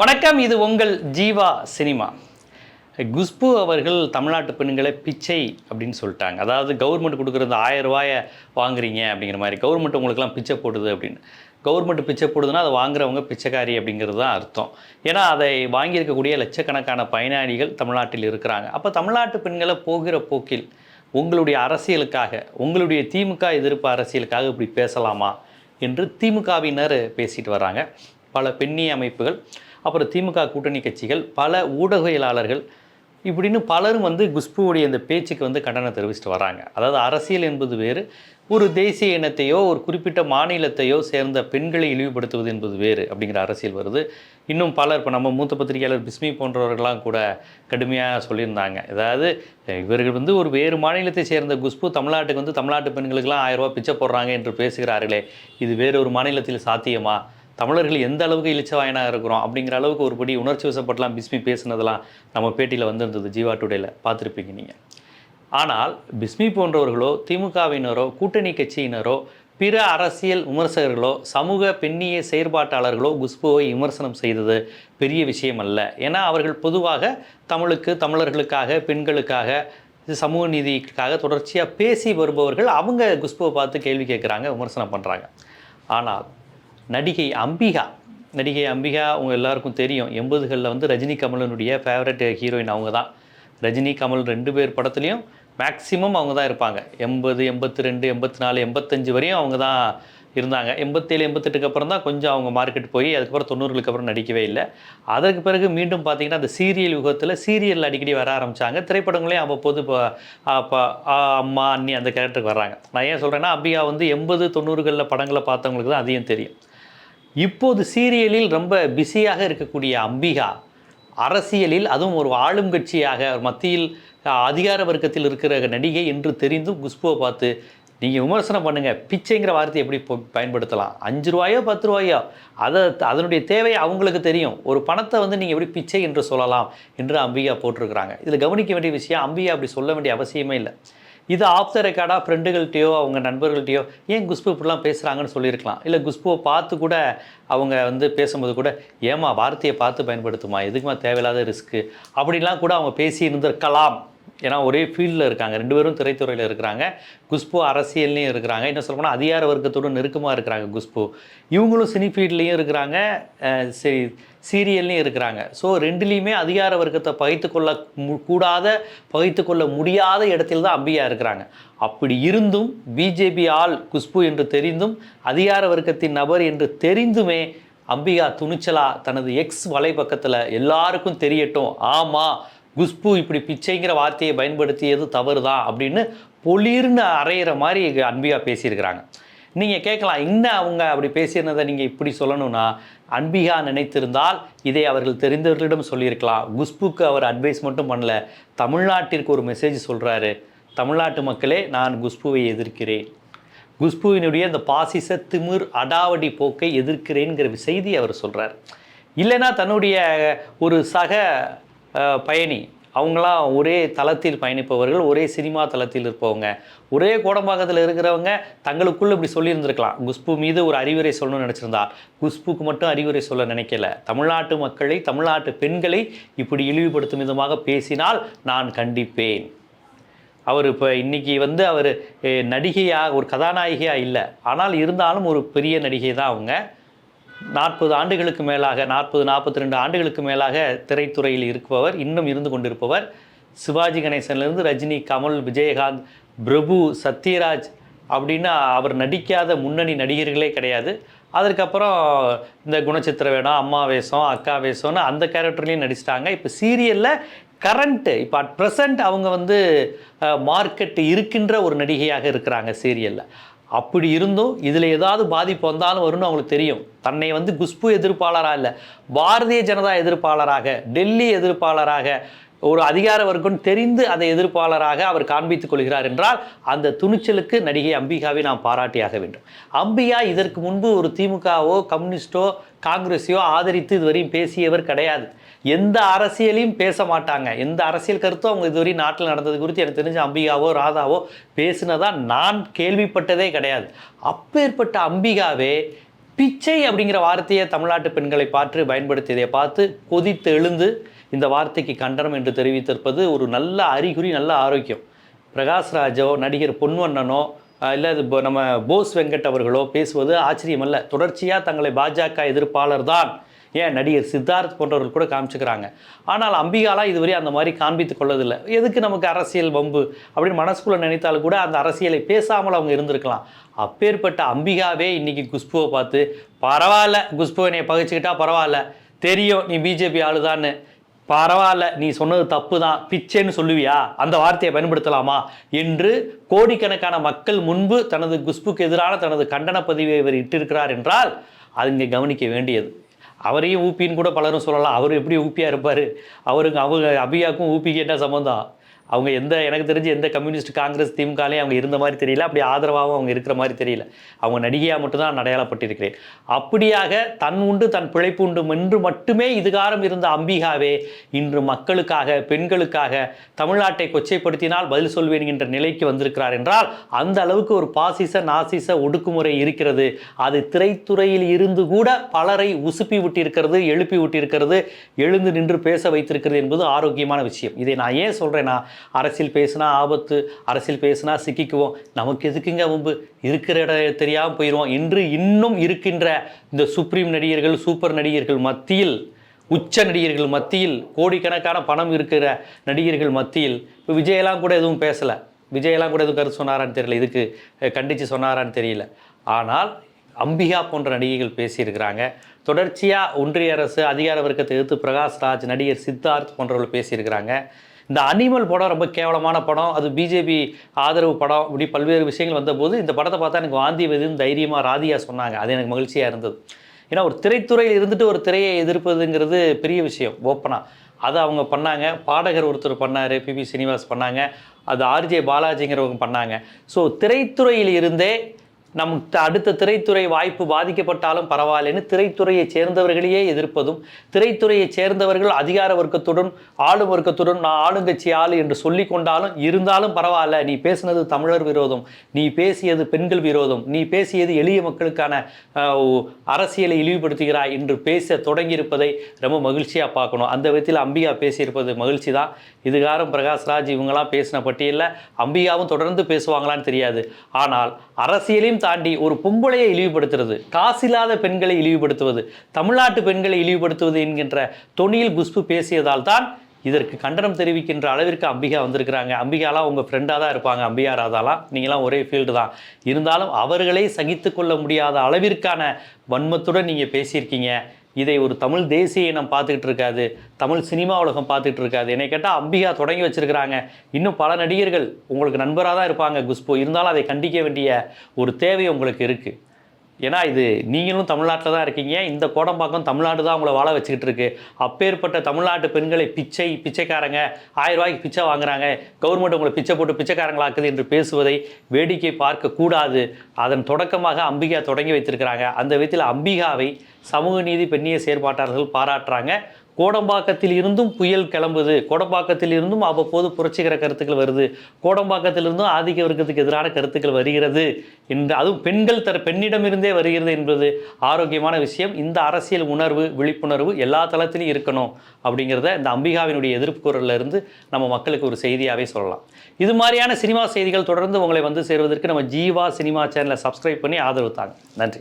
வணக்கம் இது உங்கள் ஜீவா சினிமா. குஷ்பு அவர்கள் தமிழ்நாட்டு பெண்களை பிச்சை அப்படின்னு சொல்லிட்டாங்க. அதாவது கவர்மெண்ட் கொடுக்குற இந்த ஆயிரம் ரூபாயை வாங்குறீங்க அப்படிங்கிற மாதிரி. கவர்மெண்ட் உங்களுக்குலாம் பிச்சை போடுது அப்படின்னு. கவர்மெண்ட் பிச்சை போடுதுன்னா அதை வாங்குறவங்க பிச்சைக்காரி அப்படிங்கிறது தான் அர்த்தம். ஏன்னா அதை வாங்கியிருக்கக்கூடிய லட்சக்கணக்கான பயனாளிகள் தமிழ்நாட்டில் இருக்கிறாங்க. அப்போ தமிழ்நாட்டு பெண்களை போகிற போக்கில் உங்களுடைய அரசியலுக்காக உங்களுடைய திமுக எதிர்ப்பு அரசியலுக்காக இப்படி பேசலாமா? என்று திமுகவினர் பேசிட்டு வராங்க. பல பெண்ணிய அமைப்புகள் அப்புறம் திமுக கூட்டணி கட்சிகள் பல ஊடகவியலாளர்கள் இப்படின்னு பலரும் வந்து குஷ்புவுடைய இந்த பேச்சுக்கு வந்து கண்டனம் தெரிவிச்சுட்டு வராங்க. அதாவது அரசியல் என்பது வேறு ஒரு தேசிய இனத்தையோ ஒரு குறிப்பிட்ட மாநிலத்தையோ சேர்ந்த பெண்களை இழிவுபடுத்துவது என்பது வேறு அப்படிங்கிற அரசியல் வருது. இன்னும் பலர் இப்போ நம்ம மூத்த பத்திரிகையாளர் பிஸ்மி போன்றவர்கள்லாம் கூட கடுமையாக சொல்லியிருந்தாங்க. அதாவது இவர்கள் வந்து ஒரு வேறு மாநிலத்தை சேர்ந்த குஷ்பு தமிழ்நாட்டுக்கு வந்து தமிழ்நாட்டு பெண்களுக்கெல்லாம் ஆயிரம் ரூபாய் பிச்சை போடுறாங்க என்று பேசுகிறார்களே இது வேறு ஒரு மாநிலத்தில் சாத்தியமா? தமிழர்கள் எந்த அளவுக்கு இழிச்சவாயனாக இருக்கிறோம் அப்படிங்கிற அளவுக்கு ஒரு படி உணர்ச்சி வசப்பட்டலாம் பிஸ்மி பேசுனதெல்லாம் நம்ம பேட்டியில் வந்திருந்தது ஜீவா டுடேல பார்த்துருப்பீங்க நீங்கள் ஆனால் பிஸ்மி போன்றவர்களோ திமுகவினரோ கூட்டணி கட்சியினரோ பிற அரசியல் விமர்சகர்களோ சமூக பெண்ணிய செயற்பாட்டாளர்களோ குஷ்புவை விமர்சனம் செய்தது பெரிய விஷயம் அல்ல. ஏன்னா அவர்கள் பொதுவாக தமிழுக்கு தமிழர்களுக்காக பெண்களுக்காக சமூக நீதிக்காக தொடர்ச்சியாக பேசி வருபவர்கள் அவங்க குஷ்புவை பார்த்து கேள்வி கேட்குறாங்க விமர்சனம் பண்ணுறாங்க ஆனால் நடிகை அம்பிகா. நடிகை அம்பிகா அவங்க எல்லாருக்கும் தெரியும். எண்பதுகளில் வந்து ரஜினி கமலனுடைய ஃபேவரட் ஹீரோயின் அவங்க தான். ரஜினி கமல் ரெண்டு பேர் படத்துலையும் மேக்ஸிமம் அவங்க தான் இருப்பாங்க. எண்பது எண்பத்தி ரெண்டு எண்பத்தி நாலு எண்பத்தஞ்சு வரையும் அவங்க தான் இருந்தாங்க. எண்பத்தேழு எண்பத்தெட்டுக்கு அப்புறம் தான் கொஞ்சம் அவங்க மார்க்கெட் போய் அதுக்கப்புறம் தொண்ணூறுகளுக்கு அப்புறம் நடிக்கவே இல்லை. அதற்கு பிறகு மீண்டும் பார்த்தீங்கன்னா அந்த சீரியல் யுகத்தில் சீரியல் அடிக்கடி வர ஆரம்பித்தாங்க திரைப்படங்களையும் அவ்வப்போது இப்போ அப்போ அம்மா அண்ணி அந்த கேரக்டருக்கு வர்றாங்க. நான் ஏன் சொல்கிறேன்னா அம்பிகா வந்து எண்பது தொண்ணூறுகளில் படங்களை பார்த்தவங்களுக்கு தான் அதிகம் தெரியும். இப்போது சீரியலில் ரொம்ப பிஸியாக இருக்கக்கூடிய அம்பிகா அரசியலில் அதுவும் ஒரு ஆளும் கட்சியாக மத்தியில் அதிகார வர்க்கத்தில் இருக்கிற நடிகை என்று தெரிந்தும் குஷ்புவை பார்த்து நீங்கள் விமர்சனம் பண்ணுங்கள் பிச்சைங்கிற வார்த்தையை எப்படி பயன்படுத்தலாம்? அஞ்சு ரூபாயோ பத்து ரூபாயோ? அதை அதனுடைய தேவை அவங்களுக்கு தெரியும். ஒரு பணத்தை வந்து நீங்கள் எப்படி பிச்சை என்று சொல்லலாம்? என்று அம்பிகா போட்டிருக்கிறாங்க. இதில் கவனிக்க வேண்டிய விஷயம் அம்பிகா அப்படி சொல்ல வேண்டிய அவசியமே இல்லை. இது ஆஃப் த ரெக்கார்டாக ஃப்ரெண்டுகள்கிட்டயோ அவங்க நண்பர்கள்ட்டையோ ஏன் குஷ்பு இப்படிலாம் பேசுகிறாங்கன்னு சொல்லியிருக்கலாம். இல்லை குஷ்புவை பார்த்து கூட அவங்க வந்து பேசும்போது கூட ஏமா வார்த்தையை பார்த்து பயன்படுத்துமா? எதுக்குமா தேவையில்லாத ரிஸ்க்கு அப்படிலாம் கூட அவங்க பேசி இருந்திருக்கலாம் ஏன்னா ஒரே ஃபீல்டில் இருக்காங்க. ரெண்டு பேரும் திரைத்துறையில் இருக்கிறாங்க. குஷ்பு அரசியல்லையும் இருக்கிறாங்க. என்ன சொல்லப்போனால் அதிகார வர்க்கத்தோடு நெருக்கமாக இருக்கிறாங்க குஷ்பு. இவங்களும் சினி ஃபீல்ட்லேயும் இருக்கிறாங்க. சரி சீரியல்லையும் இருக்கிறாங்க. ஸோ ரெண்டுலேயுமே அதிகார வர்க்கத்தை பகைத்து கொள்ள மு- கூடாத பகைத்து கொள்ள முடியாத இடத்தில் தான் அம்பியா இருக்கிறாங்க. அப்படி இருந்தும் பிஜேபி ஆள் குஷ்பு என்று தெரிந்தும் அதிகார வர்க்கத்தின் நபர் என்று தெரிந்துமே அம்பிகா துணிச்சலா தனது எக்ஸ் வலைப்பக்கத்தில் எல்லாருக்கும் தெரியட்டும். ஆமாம் குஷ்பு இப்படி பிச்சைங்கிற வார்த்தையை பயன்படுத்தியது தவறு தான் அப்படின்னு பொலிர்னு அரையிற மாதிரி அன்பிகா பேசியிருக்கிறாங்க. நீங்கள் கேட்கலாம் என்ன அவங்க அப்படி பேசியிருந்ததை நீங்கள் இப்படி சொல்லணும்னா அன்பிகா நினைத்திருந்தால் இதை அவர்கள் தெரிந்தவர்களிடம் சொல்லியிருக்கலாம். குஷ்புக்கு அவர் அட்வைஸ் மட்டும் பண்ணல தமிழ்நாட்டிற்கு ஒரு மெசேஜ் சொல்கிறாரு தமிழ்நாட்டு மக்களே நான் குஷ்புவை எதிர்க்கிறேன். குஷ்புவினுடைய இந்த பாசிச திமிர் அடாவடி போக்கை எதிர்க்கிறேங்கிற செய்தி அவர் சொல்கிறார் இல்லைன்னா தன்னுடைய ஒரு சக பயணி. அவங்களாம் ஒரே தளத்தில் பயணிப்பவர்கள் ஒரே சினிமா தளத்தில் இருப்பவங்க. ஒரே கோடம்பாக்கத்தில் இருக்கிறவங்க தங்களுக்குள்ள இப்படி சொல்லியிருந்திருக்கலாம். குஷ்பு மீது ஒரு அறிவுரை சொல்லணும்னு நினச்சிருந்தா குஷ்புக்கு மட்டும் அறிவுரை சொல்ல நினைக்கல. தமிழ்நாட்டு மக்களை தமிழ்நாட்டு பெண்களை இப்படி இழிவுபடுத்தும் விதமாக பேசினால் நான் கண்டிப்பேன். அவர் இப்போ இன்னைக்கு வந்து அவர் நடிகையாக ஒரு கதாநாயகியாக இல்லை. ஆனால் இருந்தாலும் ஒரு பெரிய நடிகை தான் அவங்க. நாற்பது ஆண்டுகளுக்கு மேலாக நாற்பது நாற்பத்தி ரெண்டு ஆண்டுகளுக்கு மேலாக திரைத்துறையில் இருப்பவர் இன்னும் இருந்து கொண்டிருப்பவர் சிவாஜி கணேசன்லேருந்து ரஜினி கமல் விஜயகாந்த் பிரபு சத்யராஜ் அப்படின்னா அவர் நடிக்காத முன்னணி நடிகர்களே கிடையாது. அதற்கப்புறம் இந்த குணச்சித்திர வேடம் அம்மா வேஷம் அக்கா வேஷம்னு அந்த கேரக்டர்லேயும் நடிச்சிட்டாங்க. இப்போ சீரியலில் கரண்ட்டு இப்போ அட் ப்ரெசண்ட் அவங்க வந்து மார்க்கெட் இருக்கின்ற ஒரு நடிகையாக இருக்கிறாங்க சீரியலில். அப்படி இருந்தும் இதில் ஏதாவது பாதிப்பு வந்தாலும் வரும்னு அவங்களுக்கு தெரியும். தன்னை வந்து குஷ்பு எதிர்ப்பாளராக இல்லை பாரதிய ஜனதா எதிர்ப்பாளராக டெல்லி எதிர்ப்பாளராக ஒரு அதிகார வர்க்கம் தெரிந்து அதை எதிர்ப்பாளராக அவர் காண்பித்துக் கொள்கிறார் என்றால் அந்த துணிச்சலுக்கு நடிகை அம்பிகாவை நாம் பாராட்டியாக வேண்டும். அம்பிகா இதற்கு முன்பு ஒரு திமுகவோ கம்யூனிஸ்டோ காங்கிரஸையோ ஆதரித்து இதுவரையும் பேசியவர் கிடையாது. எந்த அரசியலையும் பேச மாட்டாங்க. எந்த அரசியல் கருத்தும் அவங்க இதுவரை நாட்டில் நடந்தது குறித்து எனக்கு தெரிஞ்ச அம்பிகாவோ ராதாவோ பேசினதா நான் கேள்விப்பட்டதே கிடையாது. அப்பேற்பட்ட அம்பிகாவே பிச்சை அப்படிங்கிற வார்த்தையை தமிழ்நாட்டு பெண்களை பார்த்து பயன்படுத்தியதை பார்த்து கொதித்து எழுந்து இந்த வார்த்தைக்கு கண்டனம் என்று தெரிவித்திருப்பது ஒரு நல்ல அறிகுறி நல்ல ஆரோக்கியம். பிரகாஷ்ராஜோ நடிகர் பொன்வண்ணனோ இல்லை இது இப்போ நம்ம போஸ் வெங்கட் அவர்களோ பேசுவது ஆச்சரியமல்ல. தொடர்ச்சியாக தங்களை பாஜக எதிர்ப்பாளர் தான் ஏன் நடிகர் சித்தார்த் போன்றவர்கள் கூட காமிச்சுக்கிறாங்க. ஆனால் அம்பிகாலாம் இதுவரை அந்த மாதிரி காண்பித்து கொள்ளதில்லை. எதுக்கு நமக்கு அரசியல் வம்பு அப்படின்னு மனசுக்குள்ளே நினைத்தாலும் கூட அந்த அரசியலை பேசாமல் அவங்க இருந்திருக்கலாம். அப்பேற்பட்ட அம்பிகாவே இன்னைக்கு குஷ்புவை பார்த்து பரவாயில்ல குஷ்புவை என்னை பகிச்சுக்கிட்டா பரவாயில்ல தெரியும் நீ பிஜேபி ஆளுதான்னு. பரவாயில்ல நீ சொன்னது தப்பு தான் பிச்சைன்னு சொல்லுவியா? அந்த வார்த்தையை பயன்படுத்தலாமா? என்று கோடிக்கணக்கான மக்கள் முன்பு தனது குஷ்புக்கு எதிரான தனது கண்டன பதிவை இவர் இட்டிருக்கிறார் என்றால் அது இங்கே கவனிக்க வேண்டியது. அவரையும் ஊப்பின்னு கூட பலரும் சொல்லலாம். அவர் எப்படி ஊப்பியாக இருப்பார்? அவருக்கு அவங்க அபியாக்கும் ஊப்பிக்கு என்ன சம்மந்தம் அவங்க எந்த எனக்கு தெரிஞ்சு எந்த கம்யூனிஸ்ட் காங்கிரஸ் திமுகலையும் அவங்க இருந்த மாதிரி தெரியல. அப்படி ஆதரவாகவும் அவங்க இருக்கிற மாதிரி தெரியல. அவங்க நடிகையாக மட்டும்தான் அடையாளப்பட்டிருக்கிறேன். அப்படியாக தன் உண்டு தன் பிழைப்பு உண்டு என்று மட்டுமே இதுகாரம் இருந்த அம்பிகாவே இன்று மக்களுக்காக பெண்களுக்காக தமிழ்நாட்டை கொச்சைப்படுத்தினால் பதில் சொல்வேன் என்ற நிலைக்கு வந்திருக்கிறார் என்றால் அந்த அளவுக்கு ஒரு பாசிச நாசிச ஒடுக்குமுறை இருக்கிறது. அது திரைத்துறையில் இருந்து கூட பலரை உசுப்பி விட்டிருக்கிறது எழுப்பி விட்டிருக்கிறது எழுந்து நின்று பேச வைத்திருக்கிறது என்பது ஆரோக்கியமான விஷயம். இதை நான் ஏன் சொல்கிறேன்னா அரசியல் பேசினா ஆபத்து அரசியல் பேசினா சிக்கிக்குவோம். நமக்கு எதுக்குங்க வம்பு? இருக்கிற இடம் தெரியாமல் போயிடுவோம் இன்று இன்னும் இருக்கின்ற இந்த சுப்ரீம் நடிகர்கள் சூப்பர் நடிகர்கள் மத்தியில் உச்ச நடிகர்கள் மத்தியில் கோடிக்கணக்கான பணம் இருக்கிற நடிகர்கள் மத்தியில் இப்போ விஜயெல்லாம் கூட எதுவும் பேசலை. விஜயெல்லாம் கூட எதுவும் கருத்து சொன்னாரான்னு தெரியல. இதுக்கு கண்டித்து சொன்னாரான்னு தெரியல. ஆனால் அம்பிகா போன்ற நடிகைகள் பேசியிருக்கிறாங்க. தொடர்ச்சியாக ஒன்றிய அரசு அதிகார வர்க்கத்தை எதிர்த்து பிரகாஷ்ராஜ் நடிகர் சித்தார்த் போன்றவர்கள் பேசியிருக்கிறாங்க. இந்த அனிமல் படம் ரொம்ப கேவலமான படம். அது பிஜேபி ஆதரவு படம். இப்படி பல்வேறு விஷயங்கள் வந்தபோது இந்த படத்தை பார்த்தா எனக்கு வாந்தி வருதுன்னு தைரியமாக ராதியா சொன்னாங்க. அது எனக்கு மகிழ்ச்சியாக இருந்தது. ஏன்னா ஒரு திரைத்துறையில் இருந்துட்டு ஒரு திரையை எதிர்ப்பதுங்கிறது பெரிய விஷயம் ஓப்பனாக அதை அவங்க பண்ணாங்க. பாடகர் ஒருத்தர் பண்ணார் பிபி சீனிவாஸ் பண்ணாங்க. அது ஆர்ஜே பாலாஜிங்கிறவங்க பண்ணாங்க. ஸோ திரைத்துறையில் இருந்தே நம் அடுத்த திரைத்துறை வாய்ப்பு பாதிக்கப்பட்டாலும் பரவாயில்லைன்னு திரைத்துறையை சேர்ந்தவர்களையே எதிர்ப்பதும் திரைத்துறையை சேர்ந்தவர்கள் அதிகார வர்க்கத்துடன் ஆளும் வர்க்கத்துடன் நான் ஆளுங்கட்சி ஆளு என்று சொல்லி கொண்டாலும் இருந்தாலும் பரவாயில்ல. நீ பேசினது தமிழர் விரோதம் நீ பேசியது பெண்கள் விரோதம் நீ பேசியது எளிய மக்களுக்கான அரசியலை இழிவுபடுத்துகிறாய் என்று பேச தொடங்கியிருப்பதை ரொம்ப மகிழ்ச்சியாக பார்க்கணும். அந்த விதத்தில் அம்பிகா பேசியிருப்பது மகிழ்ச்சி தான் இதுகாரம் பிரகாஷ்ராஜ் இவங்களாம் பேசின பட்டியலில் அம்பிகாவும் தொடர்ந்து பேசுவாங்களான்னு தெரியாது. ஆனால் அரசியலையும் தாண்டி ஒரு பொம்பளையை இழிவுபடுத்துறது காசில்லாத பெண்களை இழிவுபடுத்துவது தமிழ்நாட்டு பெண்களை இழிவுபடுத்துவது என்கின்ற தொனியில் குஷ்பு பேசியதால் தான் இதற்கு கண்டனம் தெரிவிக்கின்ற அளவிற்கு அம்பிகா வந்திருக்கிறாங்க. அம்பிகாலாம் உங்கள் ஃப்ரெண்டாக தான் இருப்பாங்க. அம்பிகா ராதாலாம். நீங்களாம் ஒரே ஃபீல்டு தான். இருந்தாலும் அவர்களே சகித்து கொள்ள முடியாத அளவிற்கான வன்மத்துடன் நீங்கள் பேசியிருக்கீங்க. இதை ஒரு தமிழ் தேசிய இனம் பார்த்துக்கிட்டு இருக்காது தமிழ் சினிமா உலகம் பார்த்துக்கிட்டு இருக்காது. என்னை கேட்டால் அம்பிகா தொடங்கி வச்சுருக்கிறாங்க. இன்னும் பல நடிகர்கள் உங்களுக்கு நண்பராக தான் இருப்பாங்க குஷ்பு. இருந்தாலும் அதை கண்டிக்க வேண்டிய ஒரு தேவை உங்களுக்கு இருக்குது ஏன்னா இது நீங்களும் தமிழ்நாட்டில் தான் இருக்கீங்க. இந்த கோடம்பாக்கம் தமிழ்நாடு தான் உங்களை வாழ வச்சுக்கிட்டு இருக்கு. அப்பேற்பட்ட தமிழ்நாட்டு பெண்களை பிச்சை பிச்சைக்காரங்க ஆயிரம் ரூபாய்க்கு பிச்சை வாங்குறாங்க. கவர்மெண்ட் உங்களை பிச்சை போட்டு பிச்சைக்காரங்களாக்குது என்று பேசுவதை வேடிக்கை பார்க்கக்கூடாது அதன் தொடக்கமாக அம்பிகா தொடங்கி வைத்திருக்கிறாங்க. அந்த விதத்தில் அம்பிகாவை சமூக நீதி பெண்ணிய செயற்பாட்டாளர்கள் பாராட்டுறாங்க. கோடம்பாக்கத்தில் இருந்தும் புயல் கிளம்புது. கோடம்பாக்கத்தில் இருந்தும் அவ்வப்போது புரட்சிகர கருத்துக்கள் வருது. கோடம்பாக்கத்திலிருந்தும் ஆதிக்க வர்க்கத்துக்கு எதிரான கருத்துக்கள் வருகிறது. என்று அதுவும் பெண்கள் தர பெண்ணிடமிருந்தே வருகிறது என்பது ஆரோக்கியமான விஷயம். இந்த அரசியல் உணர்வு விழிப்புணர்வு எல்லா தளத்திலும் இருக்கணும் அப்படிங்கிறத இந்த அம்பிகாவினுடைய எதிர்ப்பு குரல்ல இருந்து நம்ம மக்களுக்கு ஒரு செய்தியாகவே சொல்லலாம். இது மாதிரியான சினிமா செய்திகள் தொடர்ந்து உங்களை வந்து சேருவதற்கு நம்ம ஜீவா சினிமா சேனலை சப்ஸ்கிரைப் பண்ணி ஆதரவு தாங்க. நன்றி.